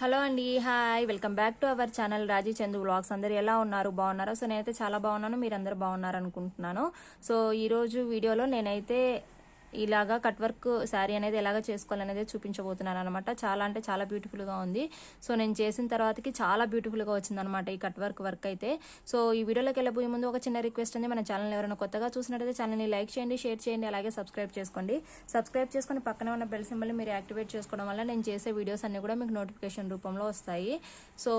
Hello అండి hi. Welcome back to our channel Raji Chandu blogs అందరు ఎలా ఉన్నారు? బాగున్నారో? సో నేనైతే చాలా బాగున్నాను. మీరు అందరు బాగున్నారు అనుకుంటున్నాను సో ఈరోజు వీడియోలో నేనైతే ఇలాగా కట్ వర్క్ శారీ అనేది ఎలాగ చేసుకోవాలనేది చూపించబోతున్నాను అనమాట చాలా అంటే చాలా బ్యూటిఫుల్గా ఉంది. సో నేను చేసిన తర్వాతకి చాలా బ్యూటిఫుల్గా వచ్చిందనమాట ఈ కట్ వర్క్ వర్క్ అయితే. సో ఈ వీడియోలోకి వెళ్ళబోయే ముందు ఒక చిన్న రిక్వెస్ట్ ఉంది మన ఛానల్ ఎవరైనా కొత్తగా చూసినట్టయితే ఛానల్ని లైక్ చేయండి షేర్ చేయండి అలాగే సబ్స్క్రైబ్ చేసుకోండి. సబ్స్క్రైబ్ చేసుకుని పక్కనే ఉన్న బెల్ సింబల్ని మీరు యాక్టివేట్ చేసుకోవడం వల్ల నేను చేసే వీడియోస్ అన్ని కూడా మీకు నోటిఫికేషన్ రూపంలో వస్తాయి. సో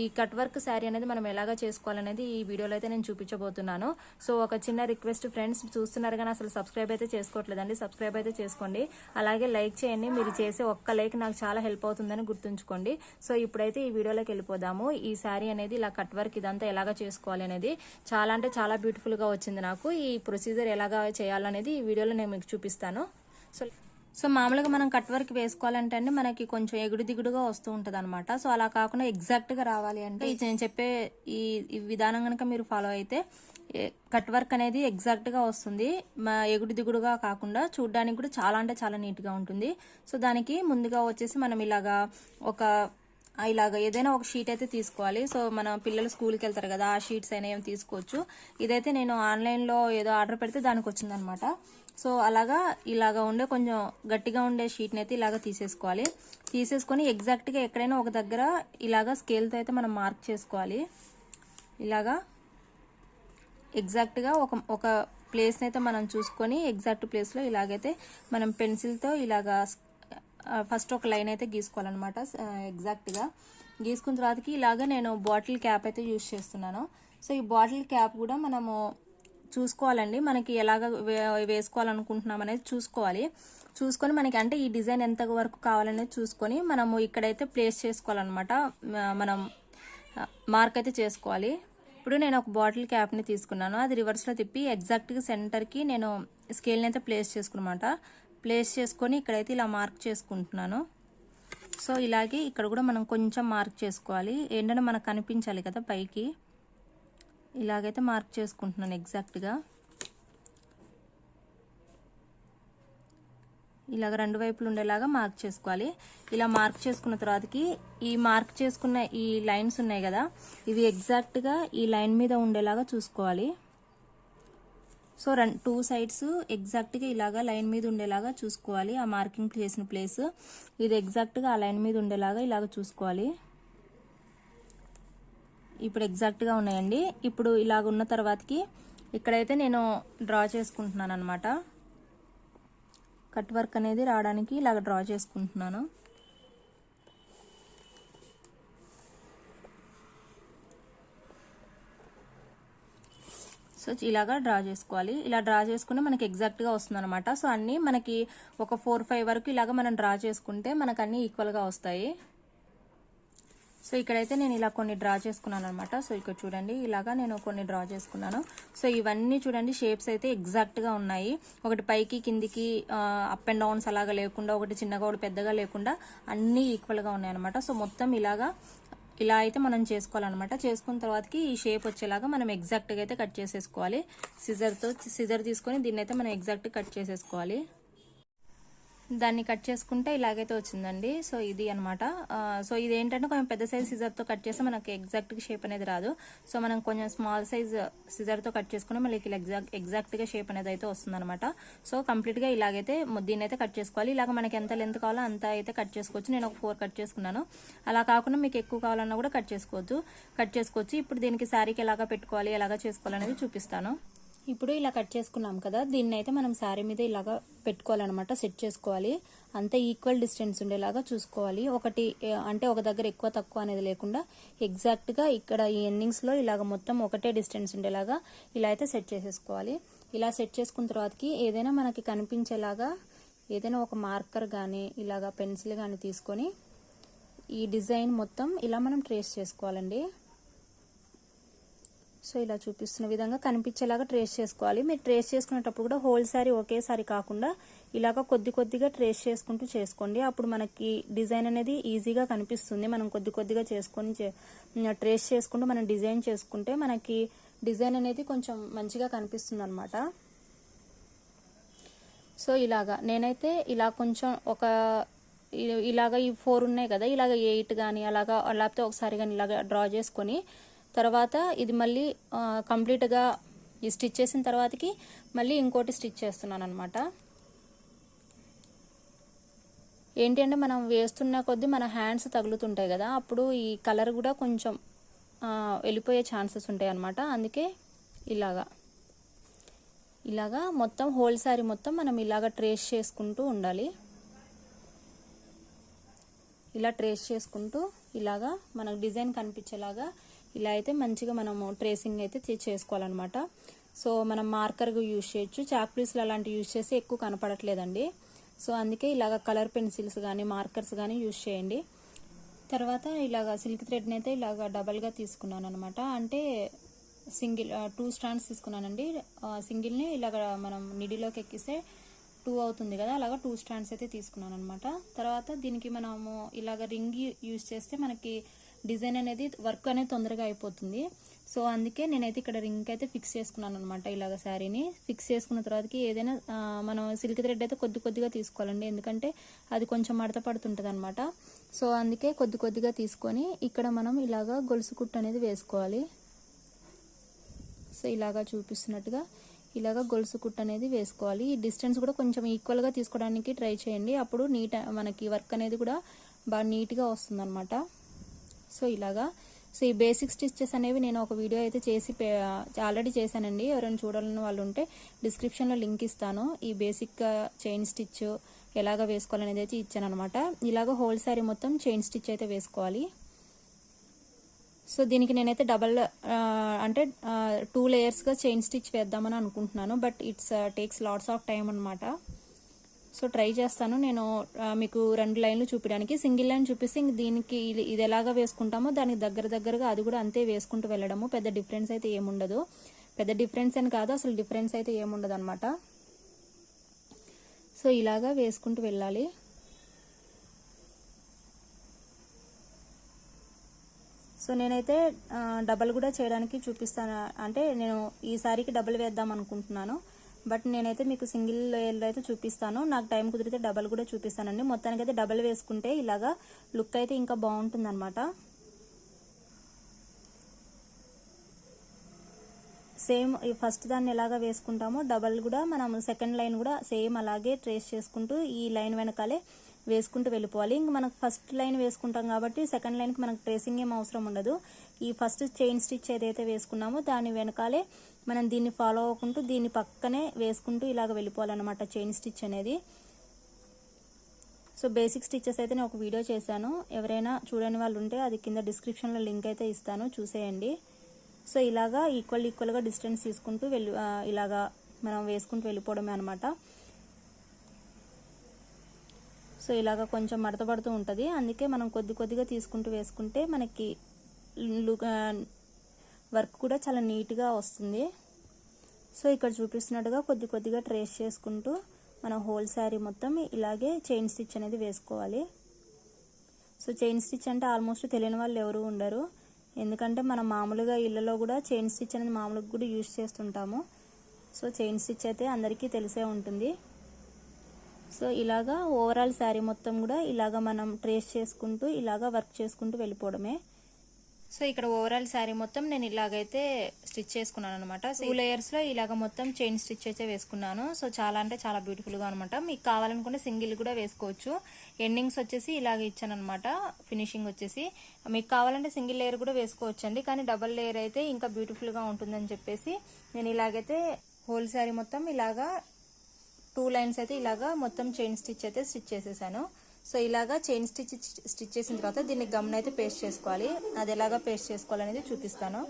ఈ కట్ వర్క్ శారీ అనేది మనం ఎలాగా చేసుకోవాలనేది ఈ వీడియోలో అయితే నేను చూపించబోతున్నాను. సో ఒక చిన్న రిక్వెస్ట్ ఫ్రెండ్స్ చూస్తున్నారు కానీ అసలు సబ్స్క్రైబ్ అయితే చేసుకోవట్లేదండి. సబ్స్క్రైబ్ అయితే చేసుకోండి. అలాగే లైక్ చేయండి. మీరు చేసే ఒక్క లైక్ నాకు చాలా హెల్ప్ అవుతుందని గుర్తుంచుకోండి. సో ఇప్పుడైతే ఈ వీడియోలోకి వెళ్ళిపోదాము. ఈ శారీ అనేది ఇలా కట్ వర్క్ ఇదంతా ఎలాగా చేసుకోవాలి అనేది చాలా అంటే చాలా బ్యూటిఫుల్గా వచ్చింది నాకు. ఈ ప్రొసీజర్ ఎలాగా చేయాలనేది ఈ వీడియోలో నేను మీకు చూపిస్తాను. సో సో మామూలుగా మనం కట్ వర్క్ వేసుకోవాలంటే అండి మనకి కొంచెం ఎగుడు దిగుడుగా వస్తూ ఉంటుంది అనమాట సో అలా కాకుండా ఎగ్జాక్ట్గా రావాలి అంటే నేను చెప్పే ఈ విధానం కనుక మీరు ఫాలో అయితే కట్ వర్క్ అనేది ఎగ్జాక్ట్గా వస్తుంది. మా ఎగుడు దిగుడుగా కాకుండా చూడడానికి కూడా చాలా అంటే చాలా నీట్గా ఉంటుంది. సో దానికి ముందుగా వచ్చేసి మనం ఇలాగా ఒక ఇలాగ ఏదైనా ఒక షీట్ అయితే తీసుకోవాలి. సో మన పిల్లలు స్కూల్కి వెళ్తారు కదా ఆ షీట్స్ అయినా ఏం తీసుకోవచ్చు. ఇదైతే నేను ఆన్లైన్లో ఏదో ఆర్డర్ పెడితే దానికి వచ్చిందనమాట సో అలాగా ఇలాగా ఉండే కొంచెం గట్టిగా ఉండే షీట్ని అయితే ఇలాగ తీసేసుకోవాలి. తీసేసుకొని ఎగ్జాక్ట్గా ఎక్కడైనా ఒక దగ్గర ఇలాగా స్కేల్తో అయితే మనం మార్క్ చేసుకోవాలి. ఇలాగా ఎగ్జాక్ట్గా ఒక ఒక ప్లేస్ని అయితే మనం చూసుకొని ఎగ్జాక్ట్ ప్లేస్లో ఇలాగైతే మనం పెన్సిల్తో ఇలాగా ఫస్ట్ ఒక లైన్ అయితే గీసుకోవాలన్నమాట ఎగ్జాక్ట్గా. గీసుకున్న తర్వాతకి ఇలాగ నేను బాటిల్ క్యాప్ అయితే యూజ్ చేస్తున్నాను. సో ఈ బాటిల్ క్యాప్ కూడా మనము చూసుకోవాలండి. మనకి ఎలాగ వేసుకోవాలనుకుంటున్నాం అనేది చూసుకోవాలి. చూసుకొని మనకి అంటే ఈ డిజైన్ ఎంత వరకు కావాలనేది చూసుకొని మనము ఇక్కడైతే ప్లేస్ చేసుకోవాలన్నమాట. మనం మార్క్ అయితే చేసుకోవాలి. ఇప్పుడు నేను ఒక బాటిల్ క్యాప్ని తీసుకున్నాను. అది రివర్స్లో తిప్పి ఎగ్జాక్ట్గా సెంటర్కి నేను స్కేల్ని అయితే ప్లేస్ చేసుకున్నమాట. ప్లేస్ చేసుకొని ఇక్కడైతే ఇలా మార్క్ చేసుకుంటున్నాను. సో ఇలాగే ఇక్కడ కూడా మనం కొంచెం మార్క్ చేసుకోవాలి. ఏంటంటే మనకు కనిపించాలి కదా పైకి. ఇలాగైతే మార్క్ చేసుకుంటున్నాను ఎగ్జాక్ట్గా ఇలాగ రెండు వైపులు ఉండేలాగా మార్క్ చేసుకోవాలి. ఇలా మార్క్ చేసుకున్న తర్వాతకి ఈ మార్క్ చేసుకున్న ఈ లైన్స్ ఉన్నాయి కదా ఇవి ఎగ్జాక్ట్గా ఈ లైన్ మీద ఉండేలాగా చూసుకోవాలి. సో రన్ టూ సైడ్స్ ఎగ్జాక్ట్గా ఇలాగా లైన్ మీద ఉండేలాగా చూసుకోవాలి. ఆ మార్కింగ్ చేసిన ప్లేస్ ఇది ఎగ్జాక్ట్గా ఆ లైన్ మీద ఉండేలాగా ఇలాగ చూసుకోవాలి. ఇప్పుడు ఎగ్జాక్ట్గా ఉన్నాయండి. ఇప్పుడు ఇలాగ ఉన్న తర్వాతకి ఇక్కడైతే నేను డ్రా చేసుకుంటున్నాను అనమాట కట్ వర్క్ అనేది రావడానికి ఇలాగ డ్రా చేసుకుంటున్నాను. సో ఇలాగా డ్రా చేసుకోవాలి. ఇలా డ్రా చేసుకుంటే మనకి ఎగ్జాక్ట్గా వస్తుంది అనమాట సో అన్నీ మనకి ఒక ఫోర్ ఫైవ్ వరకు ఇలాగ మనం డ్రా చేసుకుంటే మనకు అన్నీ ఈక్వల్గా వస్తాయి. సో ఇక్కడైతే నేను ఇలా కొన్ని డ్రా చేసుకున్నాను అనమాట సో ఇక్కడ చూడండి ఇలాగా నేను కొన్ని డ్రా చేసుకున్నాను. సో ఇవన్నీ చూడండి షేప్స్ అయితే ఎగ్జాక్ట్గా ఉన్నాయి. ఒకటి పైకి కిందికి అప్ అండ్ డౌన్స్ అలాగా లేకుండా ఒకటి చిన్నగా ఒకటి పెద్దగా లేకుండా అన్నీ ఈక్వల్గా ఉన్నాయి అనమాట సో మొత్తం ఇలాగా ఇలా అయితే మనం చేసుకోవాలన్నమాట. చేసుకున్న తర్వాతకి ఈ షేప్ వచ్చేలాగా మనం ఎగ్జాక్ట్గా అయితే కట్ చేసేసుకోవాలి. సిజర్తో సిజర్ తీసుకొని దీన్ని అయితే మనం ఎగ్జాక్ట్ కట్ చేసేసుకోవాలి. దాన్ని కట్ చేసుకుంటే ఇలాగైతే వచ్చిందండి సో ఇది అనమాట సో ఇది ఏంటంటే కొంచెం పెద్ద సైజ్ సిజర్తో కట్ చేస్తే మనకి ఎగ్జాక్ట్గా షేప్ అనేది రాదు. సో మనం కొంచెం స్మాల్ సైజ్ సిజర్తో కట్ చేసుకుని మనకి ఎగ్జాక్ట్ ఎగ్జాక్ట్గా షేప్ అనేది అయితే వస్తుందనమాట సో కంప్లీట్గా ఇలాగైతే దీన్ని అయితే కట్ చేసుకోవాలి. ఇలాగ మనకి ఎంత లెంత్ కావాలో అంత అయితే కట్ చేసుకోవచ్చు. నేను ఒక ఫోర్ కట్ చేసుకున్నాను. అలా కాకుండా మీకు ఎక్కువ కావాలన్నా కూడా కట్ చేసుకోవచ్చు కట్ చేసుకోవచ్చు. ఇప్పుడు దీనికి శారీకి ఎలాగా పెట్టుకోవాలి ఎలాగా చేసుకోవాలనేది చూపిస్తాను. ఇప్పుడు ఇలా కట్ చేసుకున్నాం కదా దీన్ని అయితే మనం శారీ మీద ఇలాగా పెట్టుకోవాలన్నమాట సెట్ చేసుకోవాలి. అంతే ఈక్వల్ డిస్టెన్స్ ఉండేలాగా చూసుకోవాలి. ఒకటి అంటే ఒక దగ్గర ఎక్కువ తక్కువ అనేది లేకుండా ఎగ్జాక్ట్గా ఇక్కడ ఈ ఎండింగ్స్లో ఇలాగ మొత్తం ఒకటే డిస్టెన్స్ ఉండేలాగా ఇలా అయితే సెట్ చేసేసుకోవాలి. ఇలా సెట్ చేసుకున్న తర్వాతకి ఏదైనా మనకి కనిపించేలాగా ఏదైనా ఒక మార్కర్ కానీ ఇలాగా పెన్సిల్ కానీ తీసుకొని ఈ డిజైన్ మొత్తం ఇలా మనం ట్రేస్ చేసుకోవాలండి. సో ఇలా చూపిస్తున్న విధంగా కనిపించేలాగా ట్రేస్ చేసుకోవాలి. మీరు ట్రేస్ చేసుకునేటప్పుడు కూడా హోల్సారి ఒకేసారి కాకుండా ఇలాగ కొద్ది కొద్దిగా ట్రేస్ చేసుకుంటూ చేసుకోండి. అప్పుడు మనకి డిజైన్ అనేది ఈజీగా కనిపిస్తుంది. మనం కొద్ది కొద్దిగా చేసుకొని చే- ట్రేస్ చేసుకుంటూ మనం డిజైన్ చేసుకుంటే మనకి డిజైన్ అనేది కొంచెం మంచిగా కనిపిస్తుంది అనమాట సో ఇలాగా నేనైతే ఇలా కొంచెం ఒక ఇలాగ ఈ ఫోర్ ఉన్నాయి కదా ఇలాగ ఎయిట్ కానీ అలాగా లేకపోతే ఒకసారి కానీ ఇలాగ డ్రా చేసుకొని తర్వాత ఇది మళ్ళీ కంప్లీట్గా ఈ స్టిచ్ చేసిన తర్వాతకి మళ్ళీ ఇంకోటి స్టిచ్ చేస్తున్నాను అనమాట ఏంటి అంటే మనం వేస్తున్న కొద్దీ మన హ్యాండ్స్ తగులుతుంటాయి కదా అప్పుడు ఈ కలర్ కూడా కొంచెం వెళ్ళిపోయే ఛాన్సెస్ ఉంటాయి అనమాట అందుకే ఇలాగా. ఇలాగా మొత్తం హోల్ సారీ మొత్తం మనం ఇలాగా ట్రేస్ చేసుకుంటూ ఉండాలి. ఇలా ట్రేస్ చేసుకుంటూ ఇలాగా మనకు డిజైన్ కనిపించేలాగా ఇలా అయితే మంచిగా మనము ట్రేసింగ్ అయితే చేసుకోవాలన్నమాట. సో మనం మార్కర్గా యూజ్ చేయొచ్చు. చాక్ పీసులు అలాంటివి యూజ్ చేస్తే ఎక్కువ కనపడట్లేదండి. సో అందుకే ఇలాగ కలర్ పెన్సిల్స్ కానీ మార్కర్స్ కానీ యూజ్ చేయండి. తర్వాత ఇలాగ సిల్క్ థ్రెడ్ని అయితే ఇలాగ డబల్గా తీసుకున్నాను అనమాట అంటే సింగిల్ టూ స్టాండ్స్ తీసుకున్నానండి. సింగిల్ని ఇలాగ మనం నిడిలోకి ఎక్కిస్తే టూ అవుతుంది కదా అలాగా టూ స్టాండ్స్ అయితే తీసుకున్నాను అనమాట తర్వాత దీనికి మనము ఇలాగ రింగ్ యూజ్ చేస్తే మనకి డిజైన్ అనేది వర్క్ అనేది తొందరగా అయిపోతుంది. సో అందుకే నేనైతే ఇక్కడ రింగ్ అయితే ఫిక్స్ చేసుకున్నాను అనమాట ఇలాగ శారీని ఫిక్స్ చేసుకున్న తర్వాతకి ఏదైనా మనం సిల్క్ థ్రెడ్ అయితే కొద్ది కొద్దిగా తీసుకోవాలండి. ఎందుకంటే అది కొంచెం మడత పడుతుంటుంది అనమాట సో అందుకే కొద్ది కొద్దిగా తీసుకొని ఇక్కడ మనం ఇలాగా గొలుసు కుట్టు అనేది వేసుకోవాలి. సో ఇలాగా చూపిస్తున్నట్టుగా ఇలాగా గొలుసు కుట్టు అనేది వేసుకోవాలి. ఈ డిస్టెన్స్ కూడా కొంచెం ఈక్వల్గా తీసుకోవడానికి ట్రై చేయండి. అప్పుడు నీట్ మనకి వర్క్ అనేది కూడా బాగా నీట్గా వస్తుందన్నమాట. సో ఇలాగా. సో ఈ బేసిక్ స్టిచ్చెస్ అనేవి నేను ఒక వీడియో అయితే చేసి ఆల్రెడీ చేశానండి. ఎవరైనా చూడాలని వాళ్ళు ఉంటే డిస్క్రిప్షన్లో లింక్ ఇస్తాను. ఈ బేసిక్గా చైన్ స్టిచ్ ఎలాగ వేసుకోవాలనేది అయితే ఇచ్చాను అనమాట ఇలాగ హోల్ శారీ మొత్తం చైన్ స్టిచ్ అయితే వేసుకోవాలి. సో దీనికి నేనైతే డబల్ అంటే టూ లేయర్స్గా చైన్ స్టిచ్ వేద్దామని అనుకుంటున్నాను. But it's takes lots of time అనమాట సో ట్రై చేస్తాను. నేను మీకు రెండు లైన్లు చూపించడానికి సింగిల్ లైన్ చూపిస్తే ఇంక దీనికి ఇది ఇది ఎలాగా వేసుకుంటామో దానికి దగ్గర దగ్గరగా అది కూడా అంతే వేసుకుంటూ వెళ్ళడము. పెద్ద డిఫరెన్స్ అయితే ఏముండదు. పెద్ద డిఫరెన్స్ అని కాదు అసలు డిఫరెన్స్ అయితే ఏముండదు అనమాట సో ఇలాగా వేసుకుంటూ వెళ్ళాలి. సో నేనైతే డబల్ కూడా చేయడానికి చూపిస్తాను. అంటే నేను ఈ సారీకి డబల్ వేద్దాం అనుకుంటున్నాను. బట్ నేనైతే మీకు సింగిల్ లేయర్లో అయితే చూపిస్తాను. నాకు టైం కుదిరితే డబల్ కూడా చూపిస్తానండి. మొత్తానికి అయితే డబల్ వేసుకుంటే ఇలాగా లుక్ అయితే ఇంకా బాగుంటుంది అనమాట సేమ్ ఫస్ట్ దాన్ని ఎలాగ వేసుకుంటామో డబల్ కూడా మనం సెకండ్ లైన్ కూడా సేమ్ అలాగే ట్రేస్ చేసుకుంటూ ఈ లైన్ వెనకాలే వేసుకుంటూ వెళ్ళిపోవాలి. ఇంక మనకు ఫస్ట్ లైన్ వేసుకుంటాం కాబట్టి సెకండ్ లైన్కి మనకు ట్రేసింగ్ ఏం అవసరం ఉండదు. ఈ ఫస్ట్ చైన్ స్టిచ్ ఏదైతే వేసుకున్నామో దాని వెనకాలే మనం దీన్ని ఫాలో అవ్వకుంటూ దీన్ని పక్కనే వేసుకుంటూ ఇలాగ వెళ్ళిపోవాలన్నమాట చైన్ స్టిచ్ అనేది. సో బేసిక్ స్టిచ్చెస్ అయితే నేను ఒక వీడియో చేశాను. ఎవరైనా చూడని వాళ్ళు ఉంటే అది కింద డిస్క్రిప్షన్లో లింక్ అయితే ఇస్తాను. చూసేయండి. సో ఇలాగా ఈక్వల్ ఈక్వల్గా డిస్టెన్స్ తీసుకుంటూ వెళ్ళి ఇలాగా మనం వేసుకుంటూ వెళ్ళిపోవడమే అనమాట సో ఇలాగ కొంచెం మడతపడుతూ ఉంటుంది. అందుకే మనం కొద్ది కొద్దిగా తీసుకుంటూ వేసుకుంటే మనకి లుక్ వర్క్ కూడా చాలా నీట్గా వస్తుంది. సో ఇక్కడ చూపిస్తున్నట్టుగా కొద్ది కొద్దిగా ట్రేస్ చేసుకుంటూ మనం హోల్ శారీ మొత్తం ఇలాగే చైన్ స్టిచ్ అనేది వేసుకోవాలి. సో చైన్ స్టిచ్ అంటే ఆల్మోస్ట్ తెలియని వాళ్ళు ఎవరు ఉండరు. ఎందుకంటే మనం మామూలుగా ఇళ్ళలో కూడా చైన్ స్టిచ్ అనేది మామూలుగా కూడా యూజ్ చేస్తుంటాము. సో చైన్ స్టిచ్ అయితే అందరికీ తెలిసే ఉంటుంది. సో ఇలాగా ఓవరాల్ శారీ మొత్తం కూడా ఇలాగా మనం ట్రేస్ చేసుకుంటూ ఇలాగా వర్క్ చేసుకుంటూ వెళ్ళిపోవడమే. సో ఇక్కడ ఓవరాల్ శారీ మొత్తం నేను ఇలాగైతే స్టిచ్ చేసుకున్నాను అనమాట సో లేయర్స్లో ఇలాగ మొత్తం చైన్ స్టిచ్ అయితే వేసుకున్నాను. సో చాలా అంటే చాలా బ్యూటిఫుల్గా అనమాట మీకు కావాలనుకుంటే సింగిల్ కూడా వేసుకోవచ్చు. ఎండింగ్స్ వచ్చేసి ఇలాగ ఇచ్చాను అనమాట ఫినిషింగ్ వచ్చేసి. మీకు కావాలంటే సింగిల్ లేయర్ కూడా వేసుకోవచ్చు అండి కానీ డబల్ లేయర్ అయితే ఇంకా బ్యూటిఫుల్గా ఉంటుందని చెప్పేసి నేను ఇలాగైతే హోల్ శారీ మొత్తం ఇలాగా టూ లైన్స్ అయితే ఇలాగా మొత్తం చైన్ స్టిచ్ అయితే స్టిచ్ చేసేసాను. సో ఇలాగా చైన్ స్టిచ్ స్టిచ్ చేసిన తర్వాత దీన్ని గమ్న అయితే పేస్ట్ చేసుకోవాలి. అది ఎలాగా పేస్ట్ చేసుకోవాలనేది చూపిస్తాను.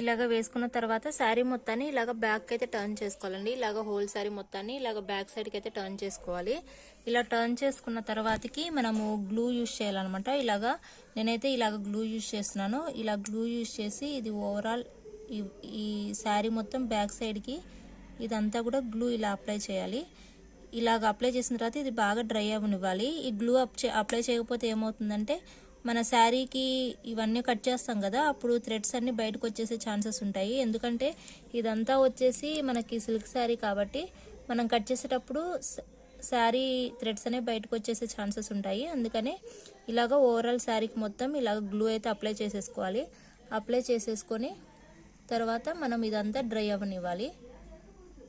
ఇలాగ వేసుకున్న తర్వాత శారీ మొత్తాన్ని ఇలాగ బ్యాక్ అయితే టర్న్ చేసుకోవాలండి. ఇలాగ హోల్ శారీ మొత్తాన్ని ఇలాగ బ్యాక్ సైడ్కి అయితే టర్న్ చేసుకోవాలి. ఇలా టర్న్ చేసుకున్న తర్వాతకి మనము గ్లూ యూజ్ చేయాలన్నమాట. ఇలాగా నేనైతే ఇలాగ గ్లూ యూజ్ చేస్తున్నాను. ఇలా గ్లూ యూజ్ చేసి ఇది ఓవరాల్ ఈ ఈ శారీ మొత్తం బ్యాక్ సైడ్కి ఇదంతా కూడా గ్లూ ఇలా అప్లై చేయాలి. ఇలాగ అప్లై చేసిన తర్వాత ఇది బాగా డ్రై అవ్వనివ్వాలి ఈ గ్లూ అప్ చే అప్లై చేయకపోతే ఏమవుతుందంటే మన శారీకి ఇవన్నీ కట్ చేస్తాం కదా అప్పుడు థ్రెడ్స్ అన్ని బయటకు వచ్చేసే ఛాన్సెస్ ఉంటాయి. ఎందుకంటే ఇదంతా వచ్చేసి మనకి సిల్క్ శారీ కాబట్టి మనం కట్ చేసేటప్పుడు శారీ థ్రెడ్స్ అనేవి బయటకు వచ్చేసే ఛాన్సెస్ ఉంటాయి. అందుకనే ఇలాగ ఓవరాల్ శారీకి మొత్తం ఇలాగ గ్లూ అయితే అప్లై చేసేసుకోవాలి. అప్లై చేసేసుకొని తర్వాత మనం ఇదంతా డ్రై అవ్వనివ్వాలి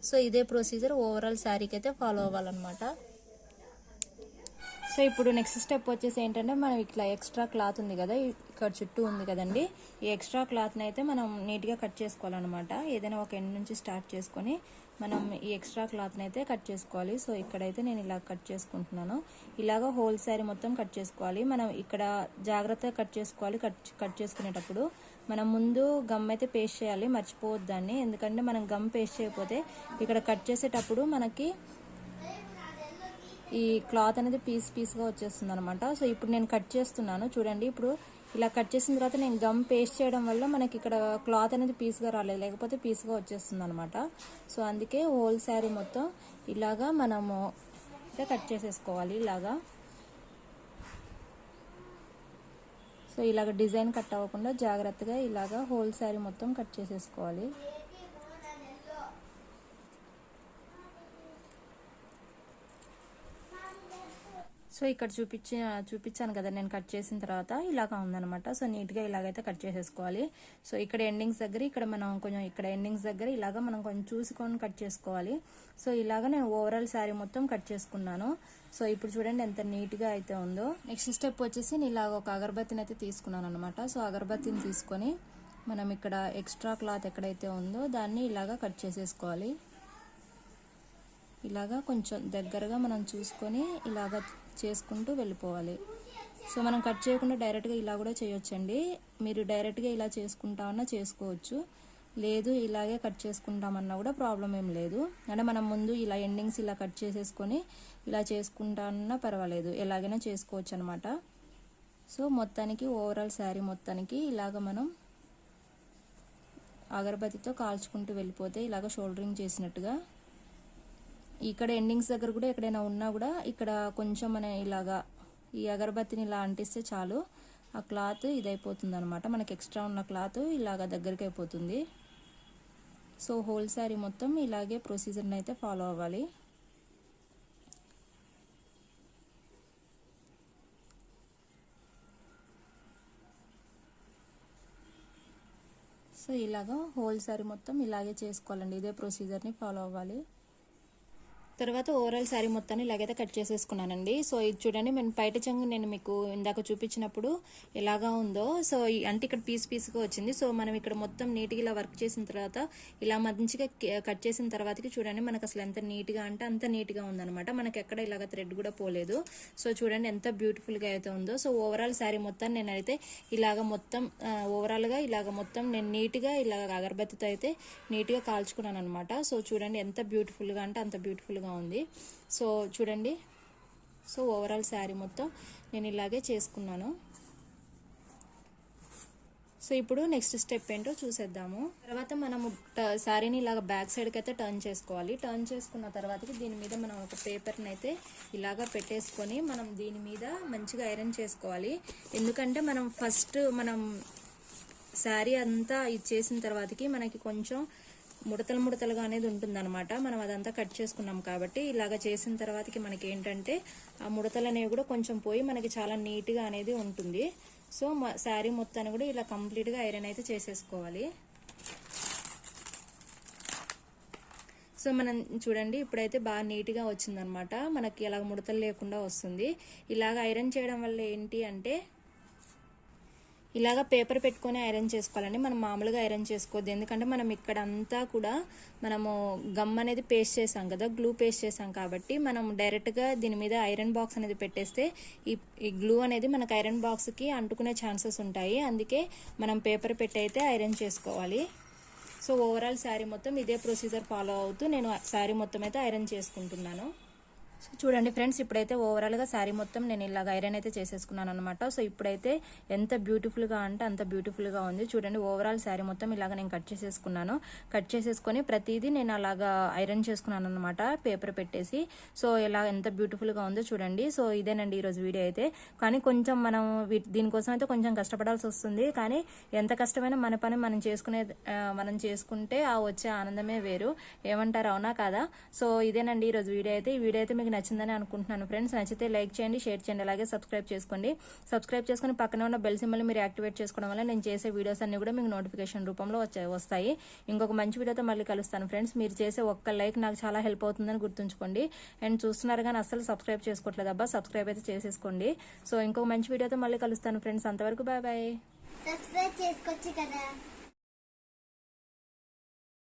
సో ఇదే ప్రొసీజర్ ఓవరాల్ శారీకి అయితే ఫాలో అవ్వాలన్నమాట. సో ఇప్పుడు నెక్స్ట్ స్టెప్ వచ్చేసి ఏంటంటే మనం ఇట్లా ఎక్స్ట్రా క్లాత్ ఉంది కదా ఇక్కడ చుట్టూ ఉంది కదండి. ఈ ఎక్స్ట్రా క్లాత్ని అయితే మనం నీట్గా కట్ చేసుకోవాలన్నమాట. ఏదైనా ఒక ఎండ్ నుంచి స్టార్ట్ చేసుకొని మనం ఈ ఎక్స్ట్రా క్లాత్ని అయితే కట్ చేసుకోవాలి. సో ఇక్కడైతే నేను ఇలా కట్ చేసుకుంటున్నాను. ఇలాగ హోల్ శారీ మొత్తం కట్ చేసుకోవాలి. మనం ఇక్కడ జాగ్రత్తగా కట్ చేసుకోవాలి కట్ కట్ చేసుకునేటప్పుడు. మనం ముందు గమ్ అయితే పేస్ట్ చేయాలి మర్చిపోవద్దు దాన్ని ఎందుకంటే మనం గమ్ పేస్ట్ చేయకపోతే ఇక్కడ కట్ చేసేటప్పుడు మనకి ఈ క్లాత్ అనేది పీస్ పీస్గా వచ్చేస్తుంది అనమాట సో ఇప్పుడు నేను కట్ చేస్తున్నాను. చూడండి ఇప్పుడు ఇలా కట్ చేసిన తర్వాత నేను గమ్ పేస్ట్ చేయడం వల్ల మనకి ఇక్కడ క్లాత్ అనేది పీస్గా రాలేదు. లేకపోతే పీస్గా వచ్చేస్తుంది అనమాట సో అందుకే హోల్ శారీ మొత్తం ఇలాగా మనము కట్ చేసేసుకోవాలి. ఇలాగా సో ఇలాగ డిజైన్ కట్ అవ్వకుండా జాగ్రత్తగా ఇలాగ హోల్ శారీ మొత్తం కట్ చేసేసుకోవాలి. సో ఇక్కడ చూపించి చూపించాను కదా నేను కట్ చేసిన తర్వాత ఇలాగా ఉందనమాట సో నీట్గా ఇలాగైతే కట్ చేసేసుకోవాలి. సో ఇక్కడ ఎండింగ్స్ దగ్గర ఇక్కడ మనం కొంచెం ఇక్కడ ఎండింగ్స్ దగ్గర ఇలాగ మనం కొంచెం చూసుకొని కట్ చేసుకోవాలి. సో ఇలాగ నేను ఓవరాల్ శారీ మొత్తం కట్ చేసుకున్నాను. సో ఇప్పుడు చూడండి ఎంత నీట్గా అయితే ఉందో. నెక్స్ట్ స్టెప్ వచ్చేసి నేను ఇలాగ ఒక అగరబత్తిని అయితే తీసుకున్నాను అనమాట సో అగరబత్తిని తీసుకొని మనం ఇక్కడ ఎక్స్ట్రా క్లాత్ ఎక్కడైతే ఉందో దాన్ని ఇలాగా కట్ చేసేసుకోవాలి. ఇలాగా కొంచెం దగ్గరగా మనం చూసుకొని ఇలాగా చేసుకుంటూ వెళ్ళిపోవాలి. సో మనం కట్ చేయకుండా డైరెక్ట్గా ఇలా కూడా చేయొచ్చండి. మీరు డైరెక్ట్గా ఇలా చేసుకుంటామన్నా చేసుకోవచ్చు. లేదు ఇలాగే కట్ చేసుకుంటామన్నా కూడా ప్రాబ్లం ఏం లేదు. అంటే మనం ముందు ఇలా ఎండింగ్స్ ఇలా కట్ చేసేసుకొని ఇలా చేసుకుంటామన్నా పర్వాలేదు. ఎలాగైనా చేసుకోవచ్చు అనమాట సో మొత్తానికి ఓవరాల్ శారీ మొత్తానికి ఇలాగ మనం అగరబత్తితో కాల్చుకుంటూ వెళ్ళిపోతే ఇలాగ షోల్డరింగ్ చేసినట్టుగా ఇక్కడ ఎండింగ్స్ దగ్గర కూడా ఎక్కడైనా ఉన్నా కూడా ఇక్కడ కొంచెం మన ఇలాగా ఈ అగరబత్తిని ఇలా అంటిస్తే చాలు. ఆ క్లాత్ ఇదైపోతుంది అనమాట మనకి ఎక్స్ట్రా ఉన్న క్లాత్ ఇలాగా దగ్గరికి అయిపోతుంది. సో హోల్ శారీ మొత్తం ఇలాగే ప్రొసీజర్ని అయితే ఫాలో అవ్వాలి. సో ఇలాగా హోల్ శారీ మొత్తం ఇలాగే చేసుకోవాలండి. ఇదే ప్రొసీజర్ని ఫాలో అవ్వాలి. తర్వాత ఓవరాల్ శారీ మొత్తాన్ని ఇలాగైతే కట్ చేసేసుకున్నానండి. సో ఇది చూడండి నేను బయట చెంగు నేను మీకు ఇందాక చూపించినప్పుడు ఎలాగా ఉందో. సో అంటే ఇక్కడ పీస్ పీస్గా వచ్చింది. సో మనం ఇక్కడ మొత్తం నీట్గా ఇలా వర్క్ చేసిన తర్వాత ఇలా మంచిగా కట్ చేసిన తర్వాతకి చూడండి మనకు అసలు ఎంత నీట్గా అంటే అంత నీట్గా ఉందనమాట మనకి ఎక్కడ ఇలాగ థ్రెడ్ కూడా పోలేదు. సో చూడండి ఎంత బ్యూటిఫుల్గా అయితే ఉందో. సో ఓవరాల్ శారీ మొత్తం నేనైతే ఇలాగ మొత్తం ఓవరాల్గా ఇలాగ మొత్తం నేను నీట్గా ఇలాగ అగరబత్తితో అయితే నీట్గా కాల్చుకున్నాను అనమాట సో చూడండి ఎంత బ్యూటిఫుల్గా అంటే అంత బ్యూటిఫుల్గా ఉంది. సో చూడండి. సో ఓవరాల్ శారీ మొత్తం నేను ఇలాగే చేసుకున్నాను. సో ఇప్పుడు నెక్స్ట్ స్టెప్ ఏంటో చూసేద్దాము. తర్వాత మనము శారీని ఇలాగ బ్యాక్ సైడ్కి అయితే టర్న్ చేసుకోవాలి. టర్న్ చేసుకున్న తర్వాతకి దీని మీద మనం ఒక పేపర్ని అయితే ఇలాగ పెట్టేసుకొని మనం దీని మీద మంచిగా ఐరన్ చేసుకోవాలి. ఎందుకంటే మనం ఫస్ట్ మనం శారీ అంతా ఇది చేసిన తర్వాతకి మనకి కొంచెం ముడతలు ముడతలుగా అనేది ఉంటుందన్నమాట. మనం అదంతా కట్ చేసుకున్నాం కాబట్టి ఇలాగ చేసిన తర్వాతకి మనకి ఏంటంటే ఆ ముడతలు అనేవి కూడా కొంచెం పోయి మనకి చాలా నీట్గా అనేది ఉంటుంది. సో శారీ మొత్తాన్ని కూడా ఇలా కంప్లీట్గా ఐరన్ అయితే చేసేసుకోవాలి. సో మనం చూడండి ఇప్పుడైతే బాగా నీట్గా వచ్చిందనమాట మనకి ఇలాగ ముడతలు లేకుండా వస్తుంది. ఇలాగ ఐరన్ చేయడం వల్ల ఏంటి అంటే ఇలాగ పేపర్ పెట్టుకొని ఐరన్ చేసుకోవాలండి. మనం మామూలుగా ఐరన్ చేసుకోవద్దు. ఎందుకంటే మనం ఇక్కడ అంతా కూడా మనము గమ్ అనేది పేస్ట్ చేసాం కదా గ్లూ పేస్ట్ చేసాం కాబట్టి మనం డైరెక్ట్గా దీని మీద ఐరన్ బాక్స్ అనేది పెట్టేస్తే ఈ ఈ గ్లూ అనేది మనకు ఐరన్ బాక్స్కి అంటుకునే ఛాన్సెస్ ఉంటాయి. అందుకే మనం పేపర్ పెట్టి అయితే ఐరన్ చేసుకోవాలి. సో ఓవరాల్ శారీ మొత్తం ఇదే ప్రొసీజర్ ఫాలో అవుతూ నేను శారీ మొత్తం అయితే ఐరన్ చేసుకుంటున్నాను. సో చూడండి ఫ్రెండ్స్ ఇప్పుడైతే ఓవరాల్గా శారీ మొత్తం నేను ఇలాగ ఐరన్ అయితే చేసేసుకున్నాను అనమాట సో ఇప్పుడైతే ఎంత బ్యూటిఫుల్గా అంటే అంత బ్యూటిఫుల్గా ఉంది. చూడండి ఓవరాల్ శారీ మొత్తం ఇలాగ నేను కట్ చేసేసుకున్నాను. కట్ చేసేసుకొని ప్రతిదీ నేను అలాగా ఐరన్ చేసుకున్నాను అనమాట పేపర్ పెట్టేసి. సో ఇలా ఎంత బ్యూటిఫుల్గా ఉందో చూడండి. సో ఇదేనండి ఈరోజు వీడియో అయితే. కానీ కొంచెం మనం దీనికోసం అయితే కొంచెం కష్టపడాల్సి వస్తుంది. కానీ ఎంత కష్టమైనా మన పని మనం చేసుకునే మనం చేసుకుంటే ఆ వచ్చే ఆనందమే వేరు. ఏమంటారు అవునా కాదా? సో ఇదేనండి ఈరోజు వీడియో అయితే. ఈ వీడియో అయితే మీకు నచ్చిందని అనుకుంటున్నాను. ఫ్రెండ్స్ నచ్చితే లైక్ చేయండి షేర్ చేయండి అలాగే సబ్స్క్రైబ్ చేసుకోండి. సబ్స్క్రైబ్ చేసుకుని పక్కన ఉన్న బెల్ సింబల్ మీరు యాక్టివేట్ చేసుకోవడం వల్ల నేను చేసే వీడియోస్ అన్ని కూడా మీకు నోటిఫికేషన్ రూపంలో వచ్చే వస్తాయి. ఇంకొక మంచి వీడియోతో మళ్ళీ కలుస్తాను. ఫ్రెండ్స్ మీరు చేసే ఒక్క లైక్ నాకు చాలా హెల్ప్ అవుతుందని గుర్తుంచుకోండి. అండ్ చూస్తున్నారు కానీ అస్సలు సబ్స్క్రైబ్ చేసుకోవట్లేదు అబ్బా సబ్స్క్రైబ్ అయితే చేసేసుకోండి. సో ఇంకొక మంచి వీడియోతో మళ్ళీ కలుస్తాను. ఫ్రెండ్స్ అంతవరకు బాయ్ బాయ్. సబ్స్క్రైబ్ చేసుకోవచ్చు కదా.